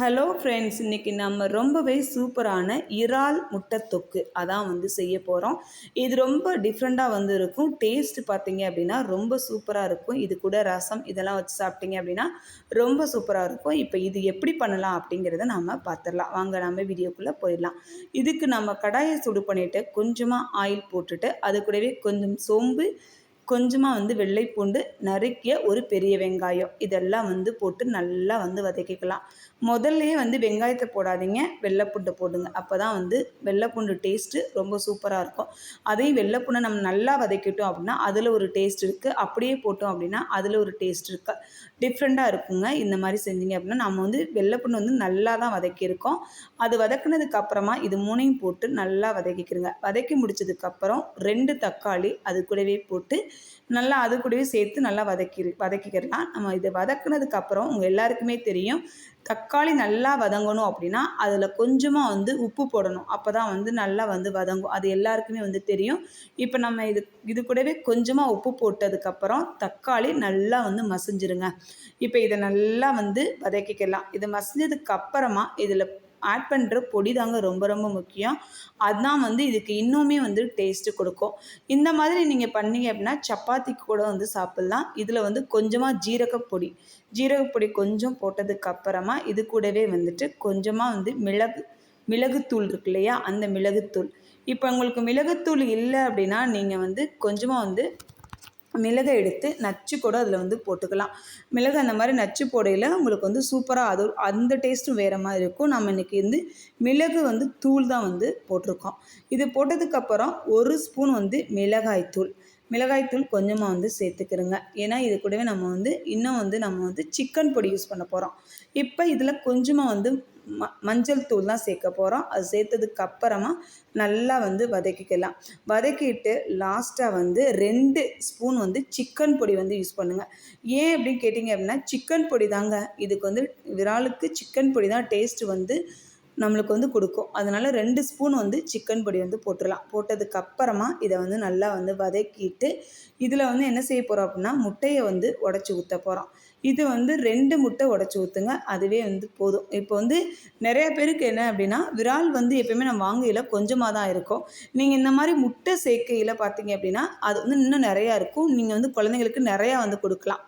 Hello friends இன்றைக்கி நம்ம ரொம்பவே சூப்பரான இறால் முட்டை தொக்கு அதான் வந்து செய்ய போகிறோம் இது ரொம்ப டிஃப்ரெண்ட்டாக வந்து இருக்கும். டேஸ்ட் பார்த்தீங்க அப்படின்னா ரொம்ப சூப்பராக இருக்கும். இது கூட ரசம் இதெல்லாம் வச்சு சாப்பிட்டீங்க அப்படின்னா ரொம்ப சூப்பராக இருக்கும். இப்போ இது எப்படி பண்ணலாம் அப்படிங்கிறத நம்ம பார்த்துடலாம். வாங்க நம்ம வீடியோக்குள்ளே போயிடலாம். இதுக்கு நம்ம கடாயை சுடு பண்ணிவிட்டு கொஞ்சமாக ஆயில் போட்டுட்டு அது கூடவே கொஞ்சம் சோம்பு கொஞ்சமாக வந்து வெள்ளை பூண்டு நறுக்கிய ஒரு பெரிய வெங்காயம். இதெல்லாம் வந்து போட்டு நல்லா வந்து வதக்கிக்கலாம். முதல்லையே வந்து வெங்காயத்தை போடாதீங்க. வெள்ளைப்பூண்டு போடுங்க. அப்போ தான் வந்து வெள்ளைப்பூண்டு டேஸ்ட்டு ரொம்ப சூப்பராக இருக்கும். அதையும் வெள்ளைப்பூண்டை நம்ம நல்லா வதக்கிட்டோம் அப்படின்னா அதில் ஒரு டேஸ்ட் இருக்குது அப்படியே போட்டோம் அப்படின்னா அதில் ஒரு டேஸ்ட் இருக்குது டிஃப்ரெண்ட்டாக இருக்குங்க. இந்த மாதிரி செஞ்சீங்க அப்படின்னா நம்ம வந்து வெள்ளைப்பூண்டு வந்து நல்லா தான் வதக்கியிருக்கோம். அது வதக்குனதுக்கு அப்புறமா இது மூணையும் போட்டு நல்லா வதக்கிக்கிறங்க வதக்கி முடிச்சதுக்கப்புறம் ரெண்டு தக்காளி அது கூடவே போட்டு நல்லா அது கூடவே சேர்த்து நல்லா வதக்கி வதக்கிக்கிறலாம் நம்ம இதை வதக்குனதுக்கப்புறம் உங்கள் எல்லாருக்குமே தெரியும் தக்காளி நல்லா வதங்கணும் அப்படின்னா அதில் கொஞ்சமாக வந்து உப்பு போடணும். அப்போ தான் வந்து நல்லா வந்து வதங்கும். அது எல்லாருக்குமே வந்து தெரியும். இப்போ நம்ம இது இது கூடவே கொஞ்சமாக உப்பு போட்டதுக்கப்புறம் தக்காளி நல்லா வந்து மசிஞ்சிருங்க. இப்போ இதை நல்லா வந்து வதக்கிக்கலாம். இது மசிஞ்சதுக்கு அப்புறமா இதில் ஆட் பண்ணுற பொடி தாங்க ரொம்ப ரொம்ப முக்கியம். அதுதான் வந்து இதுக்கு இன்னுமே வந்து டேஸ்ட்டு கொடுக்கும். இந்த மாதிரி நீங்கள் பண்ணீங்க அப்படின்னா சப்பாத்திக்கு கூட வந்து சாப்பிட்லாம். இதில் வந்து கொஞ்சமாக ஜீரகப்பொடி ஜீரகப்பொடி கொஞ்சம் போட்டதுக்கு அப்புறமா இது கூடவே வந்துட்டு கொஞ்சமாக வந்து மிளகு மிளகுத்தூள் இருக்கு இல்லையா? அந்த மிளகுத்தூள். இப்போ உங்களுக்கு மிளகுத்தூள் இல்லை அப்படின்னா நீங்கள் வந்து கொஞ்சமாக வந்து மிளகை எடுத்து நச்சு கூட அதில் வந்து போட்டுக்கலாம். மிளகு அந்த மாதிரி நச்சு போடையில் உங்களுக்கு வந்து சூப்பராக அது அந்த டேஸ்ட்டும் வேறு மாதிரி இருக்கும். நம்ம இன்றைக்கி வந்து மிளகு வந்து தூள் தான் வந்து போட்டிருக்கோம். இது போட்டதுக்கப்புறம் ஒரு ஸ்பூன் வந்து மிளகாய் தூள் மிளகாய்த்தூள் கொஞ்சமாக வந்து சேர்த்துக்கிறோங்க. ஏன்னா இது கூடவே நம்ம வந்து இன்னும் வந்து நம்ம வந்து சிக்கன் பொடி யூஸ் பண்ண போகிறோம் இப்போ இதில் கொஞ்சமாக வந்து ம மஞ்சள் தூள் தான் சேர்க்க போகிறோம் அது சேர்த்ததுக்கு அப்புறமா நல்லா வந்து வதக்கிக்கலாம். வதக்கிட்டு லாஸ்ட்டாக வந்து ரெண்டு ஸ்பூன் வந்து சிக்கன் பொடி வந்து யூஸ் பண்ணுங்கள் ஏன் அப்படின்னு கேட்டிங்க அப்படின்னா சிக்கன் பொடி தாங்க. இதுக்கு வந்து விராலுக்கு சிக்கன் பொடி தான் டேஸ்ட்டு வந்து நம்மளுக்கு வந்து கொடுக்கும். அதனால் ரெண்டு ஸ்பூன் வந்து சிக்கன் பொடி வந்து போட்டுடலாம் போட்டதுக்கப்புறமா இதை வந்து நல்லா வந்து வதக்கிட்டு இதில் வந்து என்ன செய்ய போகிறோம் அப்படின்னா முட்டையை வந்து உடச்சி ஊற்ற போகிறோம் இது வந்து ரெண்டு முட்டை உடச்சி ஊற்றுங்க அதுவே வந்து போதும். இப்போ வந்து நிறைய பேருக்கு என்ன அப்படின்னா விரால் வந்து எப்பயுமே நம்ம வாங்கையில் கொஞ்சமாக தான் இருக்கும். நீங்கள் இந்த மாதிரி முட்டை சேர்க்கையில் பார்த்தீங்க அப்படின்னா அது வந்து இன்னும் நிறையா இருக்கும். நீங்கள் வந்து குழந்தைங்களுக்கு நிறையா வந்து கொடுக்கலாம்.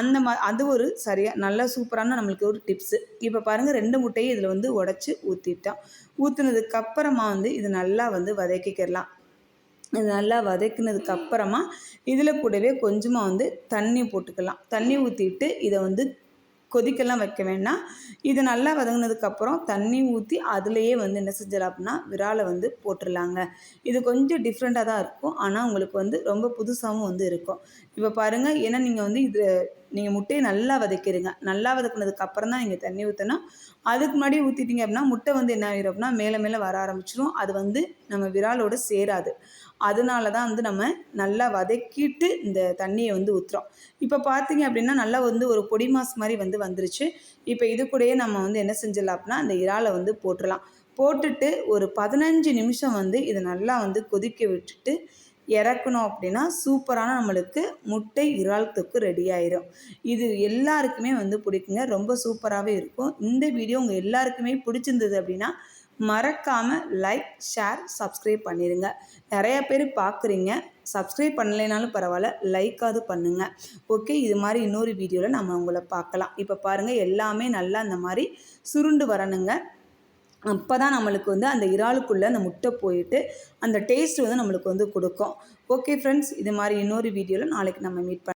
அந்த மா அது ஒரு சரியாக நல்ல சூப்பரான நம்மளுக்கு ஒரு டிப்ஸு. இப்போ பாருங்கள் ரெண்டு முட்டையை இதில் வந்து உடச்சி ஊற்றிட்டோம் ஊற்றுனதுக்கப்புறமா வந்து இது நல்லா வந்து வதக்கிக்கிறலாம் இது நல்லா வதக்கினதுக்கு அப்புறமா இதில் கூடவே கொஞ்சமாக வந்து தண்ணி போட்டுக்கலாம். தண்ணி ஊற்றிட்டு இதை வந்து கொதிக்கெல்லாம் வைக்க வேண்டாம் இது நல்லா வதங்கினதுக்கப்புறம் தண்ணி ஊற்றி அதுலேயே வந்து என்ன செஞ்சிடலாம் அப்படின்னா விராலை வந்து போட்டுடலாங்க. இது கொஞ்சம் டிஃப்ரெண்ட்டாக தான் இருக்கும். ஆனால் உங்களுக்கு வந்து ரொம்ப புதுசாகவும் வந்து இருக்கும். இப்போ பாருங்கள் ஏன்னா நீங்கள் வந்து இது நீங்கள் முட்டையை நல்லா வதக்கிடுங்க நல்லா வதக்குனதுக்கு அப்புறம் தான் நீங்கள் தண்ணி ஊற்றணும் அதுக்கு முன்னாடி ஊற்றிட்டீங்க அப்படின்னா முட்டை வந்து என்ன ஆகிடும் அப்படின்னா மேலே மேலே வர ஆரம்பிச்சிடும் அது வந்து நம்ம விராலோடு சேராது. அதனால தான் வந்து நம்ம நல்லா வதக்கிட்டு இந்த தண்ணியை வந்து ஊற்றுறோம் இப்போ பார்த்தீங்க அப்படின்னா நல்லா வந்து ஒரு பொடி மாஸ் மாதிரி வந்து வந்துருச்சு. இப்போ இது கூடயே நம்ம வந்து என்ன செஞ்சிடலாம் அப்படின்னா அந்த இறாலை வந்து போட்டுடலாம். போட்டுட்டு ஒரு பதினஞ்சு நிமிஷம் வந்து இதை நல்லா வந்து கொதிக்க விட்டுட்டு இறக்கணும் அப்படின்னா சூப்பரான நம்மளுக்கு முட்டை இறால் தொக்கு ரெடி ஆயிரும். இது எல்லாருக்குமே வந்து பிடிக்குங்க. ரொம்ப சூப்பராகவே இருக்கும். இந்த வீடியோ உங்கள் எல்லாருக்குமே பிடிச்சிருந்தது அப்படின்னா மறக்காமல் லைக் ஷேர் சப்ஸ்கிரைப் பண்ணிடுங்க நிறைய பேர் பார்க்குறீங்க. சப்ஸ்கிரைப் பண்ணலைனாலும் பரவாயில்ல. லைக்காவது பண்ணுங்கள் ஓகே இது மாதிரி இன்னொரு வீடியோவில் நம்ம உங்களை பார்க்கலாம். இப்போ பாருங்கள் எல்லாமே நல்லா அந்த மாதிரி சுருண்டு வரணுங்க. அப்போ தான் நம்மளுக்கு வந்து அந்த இறாலுக்குள்ளே அந்த முட்டை போயிட்டு அந்த டேஸ்ட் வந்து நம்மளுக்கு வந்து கொடுக்கும். ஓகே ஃப்ரெண்ட்ஸ் இது மாதிரி இன்னொரு வீடியோவில் நாளைக்கு நம்ம மீட் பண்ண